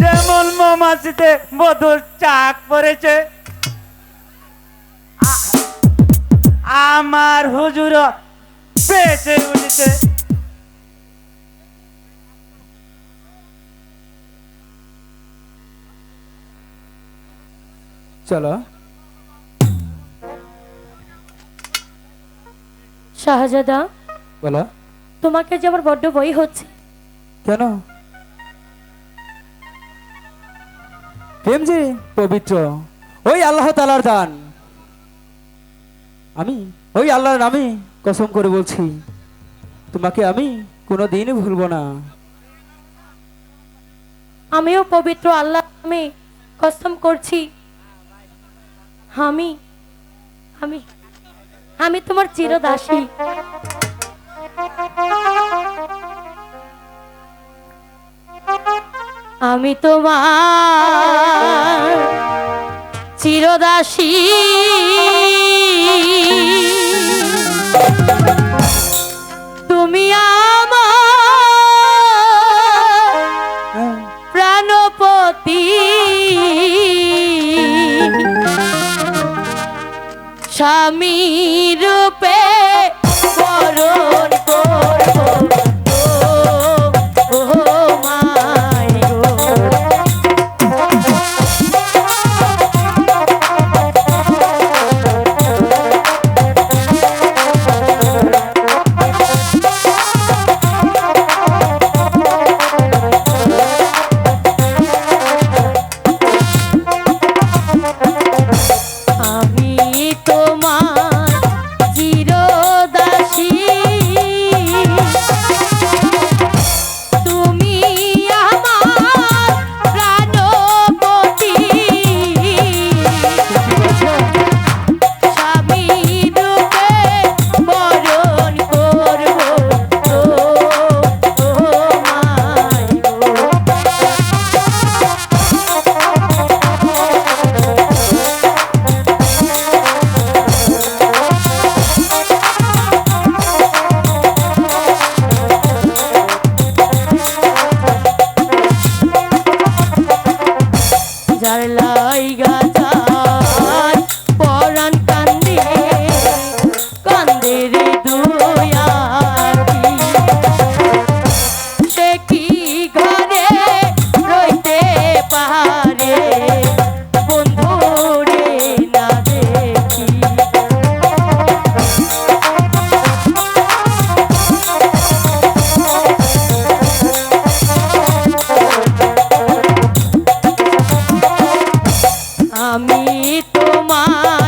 যেমন মৌমাছিতে মধুর চাক পড়েছে। আমার হুজুর বেঁচে উঠেছে চলো। শাহজাদা বলো। তোমাকে যে আমার বড্ড বই হচ্ছে কেন? প্রেম যে পবিত্র। ওই আল্লাহ তালার দান। আমি, ওই আল্লাহর নামে কসম করে বলছি, তোমাকে আমি কোনো দিনই ভুলবো না। আমিও পবিত্র আল্লাহ আমি কসম করছি। আমি আমি আমি তোমার চিরদাসী। আমি তোমার চিরদাসী। তোমায়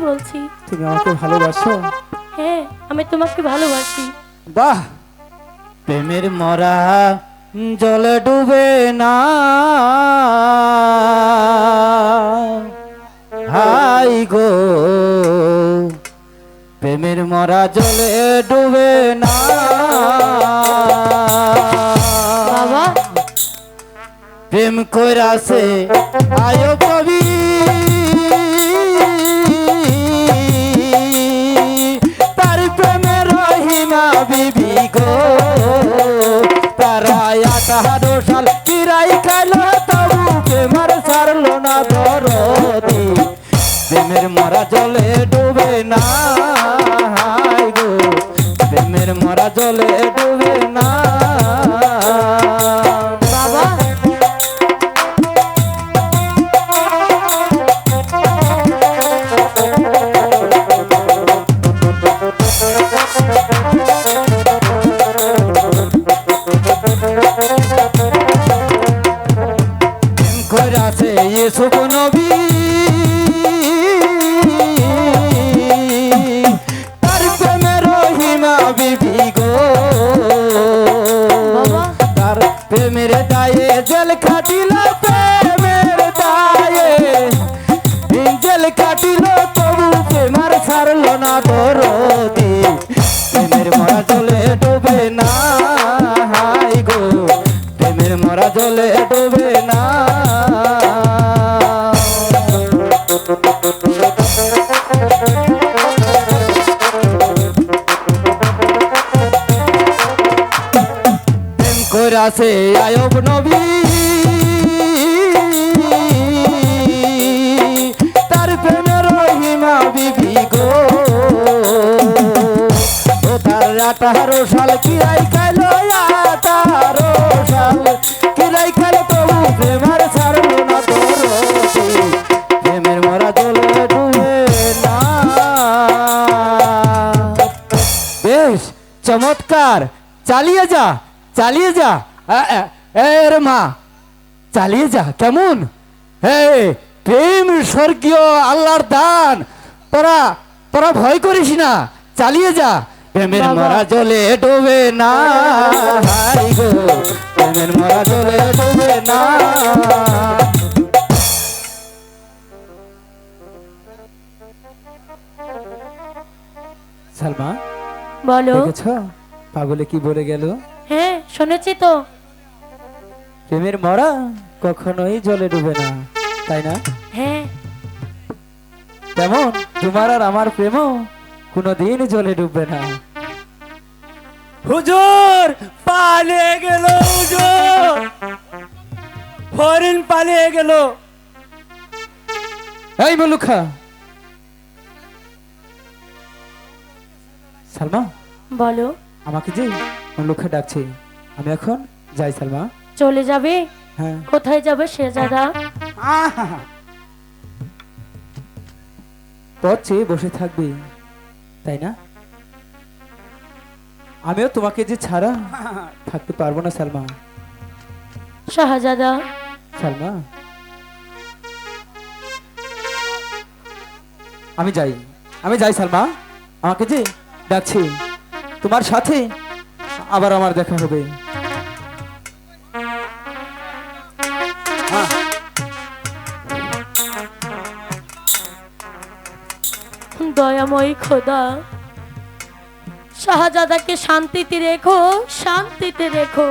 বলছি। তুমি আমাকে ভালোবাসো? হ্যাঁ আমি তোমাকে ভালোবাসি। বাহ! প্রেমের মরা জলে ডুবে না। হাই গো! প্রেমের মরা জলে ডুবে না। বাবা। প্রেম কইরাছে আয় প্রেমের মরা জলে ডুবে না। কইরাছে আয়ব নবী। তার প্রেমের রহিমা বিবি গো। ও তার আঠারো সাল কিরাই খাইলো আঠারো সাল কিরাই খাইলো তবু প্রেমার ছাড়লো না তোর প্রেমের মরা বেশ, চমৎকার। চালিয়ে যা চালিয়ে যা। মা চালিয়ে যা কেমন? হে প্রেম স্বর্গীয় আল্লাহর দান তোরা তোরা ভয় করিস না চালিয়ে যা। প্রেমের মরা জলে ডোবে না হাই গো প্রেমের মরা জলে ডোবে না। সালমা বলো। পাগলে কি বলে গেল? হ্যাঁ শুনেছি তো। প্রেমের মরা কখনোই জলে ডুবে না তাই না? হ্যাঁ। তেমন তোমার আর আমার প্রেমও কোনোদিন জলে ডুববে না। হুজুর পালিয়ে গেল হুজুর। হরিণ পালিয়ে গেল। এই মলুখা সালমা? বলো। আমাকে যে মল্লুখা ডাকছে আমি এখন যাই সালমা। চলে যাবে? হ্যাঁ। কোথায় যাবে সে জায়গা পথ চেয়ে বসে থাকবে তাই না? আমিও তোমাকে যে ছাড়া থাকতে পারব না সালমা। শাহজাদা। সালমা। আমি যাই। আমি যাই সালমা। আমাকে যে ডাকছি তোমার সাথে আবার আমার দেখা হবে। দয়াময়ী খোদা শাহজাদাকে শান্তিতে রেখো শান্তিতে রেখো।